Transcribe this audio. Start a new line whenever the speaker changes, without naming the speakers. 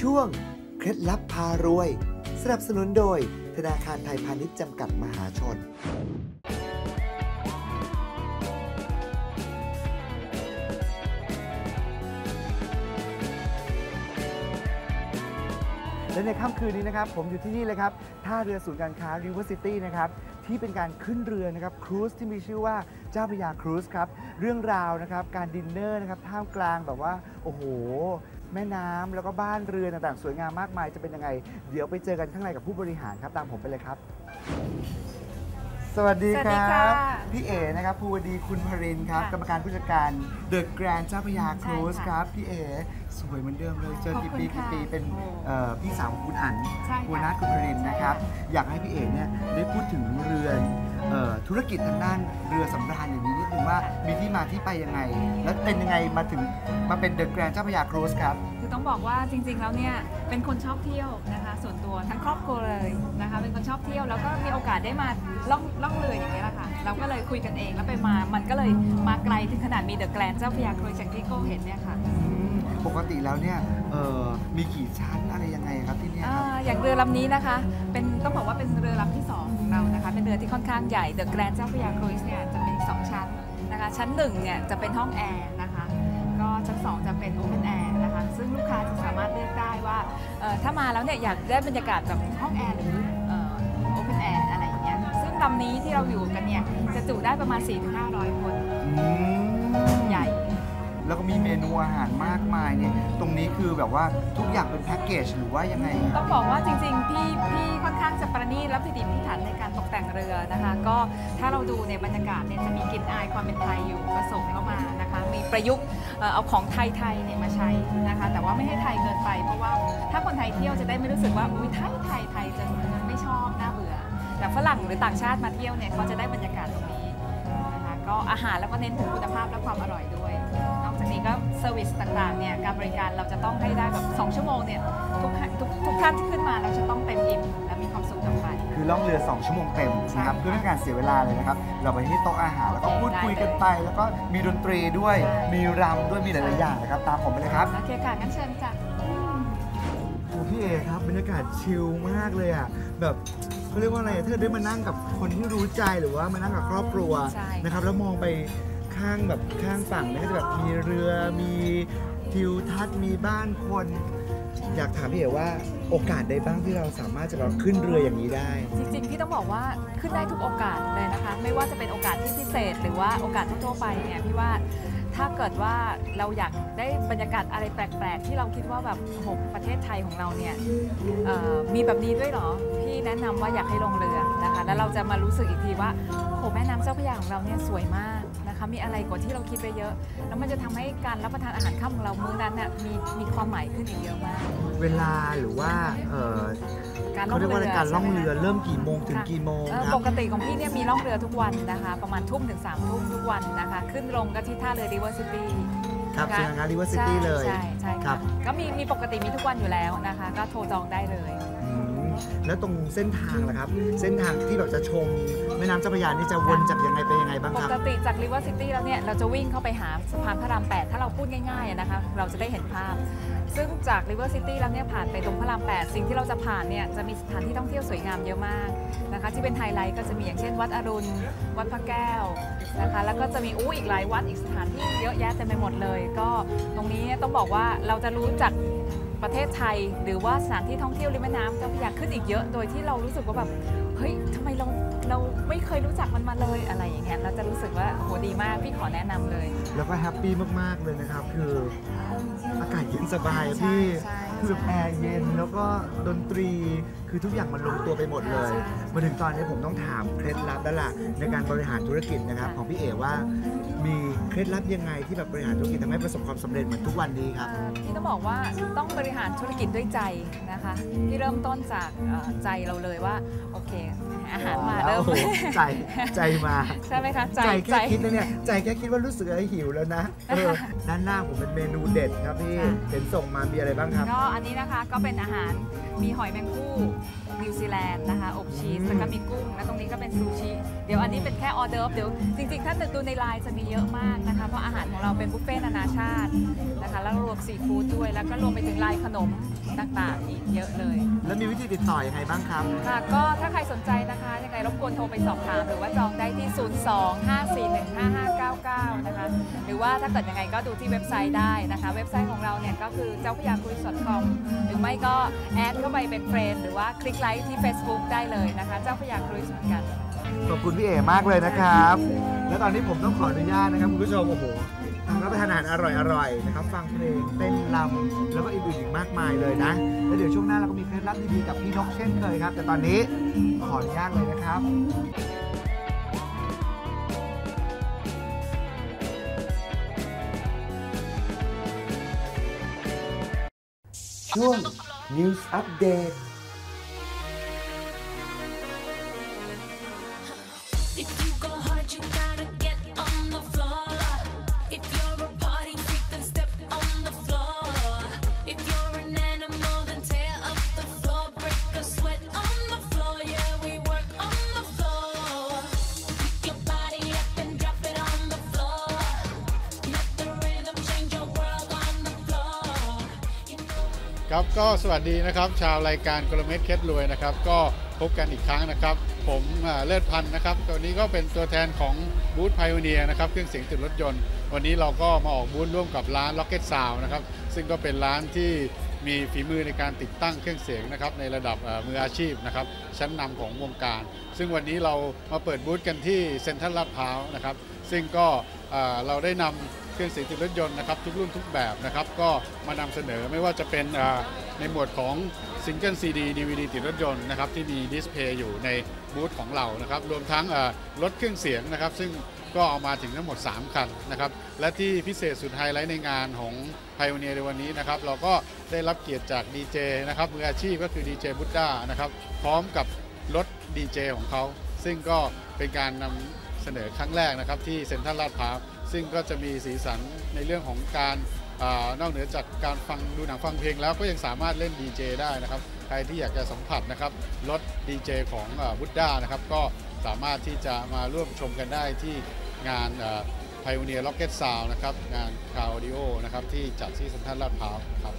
ช่วง เคล็ดลับพารวย สนับสนุนโดย ธนาคารไทยพาณิชย์จำกัดมหาชน และในค่ำคืนนี้นะครับ ผมอยู่ที่นี่เลยครับ ท่าเรือศูนย์การค้า River City นะครับ ที่เป็นการขึ้นเรือนะครับครูซที่มีชื่อว่าเจ้าพระยาครูซครับ เรื่องราวนะครับ การดินเนอร์นะครับ ท่ามกลางแบบว่า โอ้โห แม่น้ำแล้วก็บ้านเรือนต่างๆ สวยงามมากมายจะเป็นยังไง เดี๋ยวไปเจอกันข้างในกับผู้บริหารครับตามผมไปเลยครับ สวัสดี
สวัส
ค
ดี
รั
ค่ะ
บ พี่เอ๋นะครับภูวดีคุณพรินทร์ครับ
ค่ะ
กรรมการผู้จัดการเดอะแกรนเจ้าพระยาครูซ
ใช่ค่ะ
ครับ พี่เอ๋สวยเหมือนเดิมเลยเจอ
ขอบ
กี่
คุณ
ปีกี่
ค่ะ
ปีเป็น
โอ้
เอ่อพี่สาวของคุณอั๋น
ใช่ค่ะ
คุณนัทคุณพรินทร์นะครับ
ใช่
อยากให้พี่เอ๋เนี่ยได้พูดถึงเรือนเอ่อ ธุรกิจทางด้านเรือสำราญอย่างนี้นิดนึงว่ามีที่มาที่ไปยังไง และเป็นยังไงมาถึงมาเป็นเดอะแกรนเจ้าพระยาครูซครับ
คือต้องบอกว่าจริง ๆ แล้วเนี่ยเป็นคนชอบเที่ยวนะคะส่วนตัวทั้งครอบครัวเลยนะคะเป็นคนชอบเที่ยวแล้วก็มีโอกาสได้มาล่องล่องเรืออย่างนี้ยแหละค่ะเราก็เลยคุยกันเองแล้วไปมามันก็เลยมาไกลถึงขนาดมีเดอะแกรนเจ้าพระยาครูจากที่โก้เห็นเนี่ยค่ะ
ปกติแล้วเนี่ยเอ่อมีกี่ชั้นอะไรยังไงครับที่เนี่ย
อ่า
ครับ
อย่างเรือลำนี้นะคะ เป็นต้องบอกว่าเป็นเรือลำที่2 ของเรานะคะ เป็นเรือที่ค่อนข้างใหญ่เดอะแกรนเจ้าพระยาครูซเนี่ยจะเป็นสองชั้นนะคะ ชั้น1เนี่ยจะเป็นห้องแอร์นะคะ ก็ชั้น 2 จะเป็นโอเพนแอร์นะคะ ซึ่งลูกค้าจะสามารถเลือกได้ว่าเอ่อถ้ามาแล้วเนี่ยอยากได้บรรยากาศแบบห้องแอร์หรือโอเพนแอร์อะไรอย่างเงี้ย ซึ่งลำนี้ที่เราอยู่กันเนี่ยจะจุได้ประมาณ 4-500 คน
อืม
ใหญ่
แล้วก็มีเมนูอาหารมากมายเนี่ยตรงนี้คือแบบว่าทุกอย่างเป็นแพ็กเกจหรือว่ายังไง
ต้องบอกว่าจริงๆพี่พี่ค่อนข้างจะประณีตและพิถีพิถันในการตกแต่งเรือนะคะ ก็ถ้าเราดูในบรรยากาศเนี่ยจะมีกลิ่นอายความเป็นไทยอยู่ผสมเข้ามานะคะ มีประยุกต์เอ่อเอาของไทยๆเนี่ยมาใช้นะคะ แต่ว่าไม่ให้ไทยเกินไป เพราะว่าถ้าคนไทยเที่ยวจะได้ไม่รู้สึกว่าอุ้ยไทยไทยไทยจะไม่ชอบน่าเบื่อ แต่ฝรั่งหรือต่างชาติมาเที่ยวเนี่ยเขาจะได้บรรยากาศตรงนี้นะคะก็อาหารแล้วก็เน้นถึงคุณภาพและความอร่อยด้วย นอกจากนี้ก็เซอร์วิสต่างๆเนี่ยการบริการเราจะต้องให้ได้แบบ 2 ชั่วโมงเนี่ยทุกท่านทุกทุกท่านที่ขึ้นมาเราจะต้องเต็มอิ่มและมีความสุขกลับไป
คือล่องเรือ 2 ชั่วโมงเต็มนะครับ
ใช่
เพื่อไม่ให้การเสียเวลาเลยนะครับ เราไปที่โต๊ะอาหารแล้วก็พูดคุยกันไป แล้วก็มีดนตรีด้วย
ใช่
มีรำด้วยมีหลายๆอย่างนะครับ ตามผมไปเลยครับ
โอเคค่ะงั้นเชิญจ้ะ
โอ้พี่เอครับบรรยากาศชิลมากเลยอะแบบเขาเรียกว่าอะไรอะถ้าได้มานั่งกับคนที่รู้ใจหรือว่ามานั่งกับครอบครัว
ใช่
นะครับแล้วมองไป ข้างแบบข้างฝั่งเนี่ยก็จะแบบมีเรือมีทิวทัศน์มีบ้านคน อยากถามพี่เอ๋ว่าโอกาสใดบ้างที่เราสามารถจะแบบขึ้นเรืออย่างนี้ได้
จริงๆพี่ต้องบอกว่าขึ้นได้ทุกโอกาสเลยนะคะ ไม่ว่าจะเป็นโอกาสที่พิเศษ หรือว่าโอกาสทั่วไปเนี่ยพี่ว่าถ้าเกิดว่าเราอยากได้บรรยากาศอะไรแปลก ๆ ที่เราคิดว่าแบบโหประเทศไทยของเราเนี่ยมีแบบนี้ด้วยเหรอ พี่แนะนำว่าอยากให้ลงเรือนะคะ แล้วเราจะมารู้สึกอีกทีว่าโอ้โหแม่น้ำเจ้าพระยาของเราเนี่ยสวยมาก นะคะมีอะไรกว่าที่เราคิดไปเยอะ แล้วมันจะทำให้การรับประทานอาหารค่ำของเรามื้อนั้นน่ะมีมีความหมายขึ้นอีกเยอะมาก
เวลาหรือว่าเอ่อ
การล่
เขา
อง
เรียกว่า
เรือ
การล่อง
ใช่ไหม
เรือ
คะ
เริ่มกี่โมงถึงกี่โมง
เอ่อ
ครับ
ปกติของพี่เนี่ยมีล่องเรือทุกวันนะคะ ประมาณทุ่มถึง3ามทุ่มทุกวันนะคะ ขึ้นลงก็ที่ท่าเรือ River City
ครับ
นะคะ
สนามงานริเวอร์ซิตี้เลย
ใช่ใช่
ครั
ค่ะ
บ
ก็มีมีปกติมีทุกวันอยู่แล้วนะคะ ก็โทรจองได้เลย
อืม แล้วตรงเส้นทางล่ะครับ เส้นทางที่แบบจะชมแม่น้ำเจ้าพระยานี่จะวนจากยังไงไปยังไงบ้าง
ป
ครับ
กติจาก River City แล้วเนี่ยเราจะวิ่งเข้าไปหาสะพานพระราม 8 ถ้าเราพูดง่ายๆอะนะคะเราจะได้เห็นภาพ ซึ่งจาก River City แล้วเนี่ยผ่านไปตรงพระราม 8 สิ่งที่เราจะผ่านเนี่ยจะมีสถานที่ท่องเที่ยวสวยงามเยอะมากนะคะที่เป็นไฮไลท์ก็จะมีอย่างเช่น วัดอรุณ วัดพระแก้วนะคะแล้วก็จะมีอู้อีกหลายวัดอีกสถานที่เยอะแยะเต็มไปหมดเลย ก็ตรงนี้ต้องบอกว่าเราจะรู้จัก ประเทศไทย หรือว่าสถานที่ท่องเที่ยวริมแม่น้ำเจ้าพระยาขึ้นอีกเยอะ โดยที่เรารู้สึกว่าแบบเฮ้ยทำไมเราเราไม่เคยรู้จักมันมาเลยอะไรอย่างเงี้ยเราจะรู้สึกว่าโหดีมากพี่ขอแนะนำเลย
แล้วก็แฮปปี้มากๆเลยนะครับ คืออากาศเย็นสบายอะพี่
ใช่
คือแบบแอร์เย็นแล้วก็ดนตรีคือทุกอย่างมันลงตัวไปหมดเลย
ใช่
มาถึงตอนนี้ผมต้องถามเคล็ดลับแล้วล่ะในการบริหารธุรกิจนะครับของพี่เอ๋ว่า มีเคล็ดลับยังไงที่แบบบริหารธุรกิจทำให้ประสบความสำเร็จเหมือนทุกวันนี้ครับ
พี่ต้องบอกว่าต้องบริหารธุรกิจด้วยใจนะคะที่เริ่มต้นจากเอ่อใจเราเลยว่าโอเค อาหารมาเริ่ม
โอ้โหใจใจมา
ใช่ไหมคะ ใจ
ใจแค่คิดนะเนี่ย ใจแค่คิดว่ารู้สึกอะไรหิวแล้วนะเออด้านหน้าผมเป็นเมนูเด็ดครับพี่
ค่ะ
เห็นส่งมามีอะไรบ้างครับ
ก็อันนี้นะคะก็เป็นอาหาร มีหอยแมงผู้นิวซีแลนด์นะคะอบชีส
อืม
แล้วก็มีกุ้ง แล้วตรงนี้ก็เป็นซูชิ เดี๋ยวอันนี้เป็นแค่ออเดิร์ฟเดี๋ยวจริงๆ ถ้าดูในไลน์จะมีเยอะมากนะคะ เพราะอาหารของเราเป็นบุฟเฟ่ต์นานาชาตินะคะ แล้วแล้วรวมซีฟู้ดด้วย แล้วก็รวมไปถึงลายขนมต่างๆ อีกเยอะเลย
แล้วมีวิธีติดต่อยังไงบ้างครับ
ค่ะ ก็ถ้าใครสนใจนะคะยังไงรบกวนโทรไปสอบถามหรือว่าจองได้ที่ 02-541-5599 นะคะ หรือว่าถ้าเกิดยังไงก็ดูที่เว็บไซต์ได้นะคะ เว็บไซต์ของเราเนี่ยก็คือเจ้าพยาคุย .com หรือไม่ก็แอดเข้าไปเป็นเฟรนด์หรือว่าคลิกไลค์ที่ Facebook ได้เลยนะคะ เจ้าพยาคุยเหมือนกัน
ขอบคุณพี่เอ๋มากเลยนะครับ แล้วตอนนี้ผมต้องขออนุญาตนะครับคุณผู้ชมโอ้โหทำรับประทานอาหารอร่อยๆนะครับ ฟังเพลงเต้นรำแล้วก็อื่นๆอีกมากมายเลยนะ แล้วเดี๋ยวช่วงหน้าเราก็มีเคล็ดลับดีๆกับพี่นกเช่นเคยครับ แต่ตอนนี้ขออนุญาตเลยนะครับช่วง News Update
ครับก็สวัสดีนะครับชาวรายการกลเม็ดเคล็ดรวยนะครับ ก็พบกันอีกครั้งนะครับ ผมเลิศพันธ์นะครับ ตัวนี้ก็เป็นตัวแทนของบูธไพ o อเนียนะครับเครื่องเสียงติดรถยนต์ วันนี้เราก็มาออกบูธร่วมกับร้าน Rocket Sound นะครับซึ่งก็เป็นร้านที่มีฝีมือในการติดตั้งเครื่องเสียงนะครับในระดับมืออาชีพนะครับชั้นนำของวงการ ซึ่งวันนี้เรามาเปิดบูธกันที่เซ็นทรัลลาดพร้าวนะครับซึ่งก็เอ่อเราได้นำ เครื่องเสียงติดรถยนต์นะครับทุกรุ่นทุกแบบนะครับก็มานำเสนอไม่ว่าจะเป็นในหมวดของซิงเกิลซีดีดีวีดีติดรถยนต์นะครับที่มีดิสเพย์อยู่ในบูธของเรานะครับรวมทั้งรถเครื่องเสียงนะครับ ซึ่งก็เอามาถึงทั้งหมด 3 คันนะครับ และที่พิเศษสุดไฮไลท์ในงานของไพ o อเนียในวันนี้นะครับ เราก็ได้รับเกียรติจากดีเจนะครับมืออาชีพก็คือดีเจบุตด้านะครับ พร้อมกับรถดีเจของเขา ซึ่งก็เป็นการนำ สนอครั้งแรกนะครับที่เซ็นทรัลลาดพร้าวซึ่งก็จะมีสีสันในเรื่องของการอนอกเหนือจากการฟังดูหนังฟังเพลงแล้วก็ยังสามารถเล่นดีเจได้นะครับ ใครที่อยากจะสัมผัสนะครับรถดีเจของบุตด้านะครับก็สามารถที่จะมาร่วมชมกันได้ที่งานไพ o อเนีย Rocket Sound นะครับงานคาร์ดิโอนะครับที่จัดที่เซ็นทรัลลาดพร้าวครับ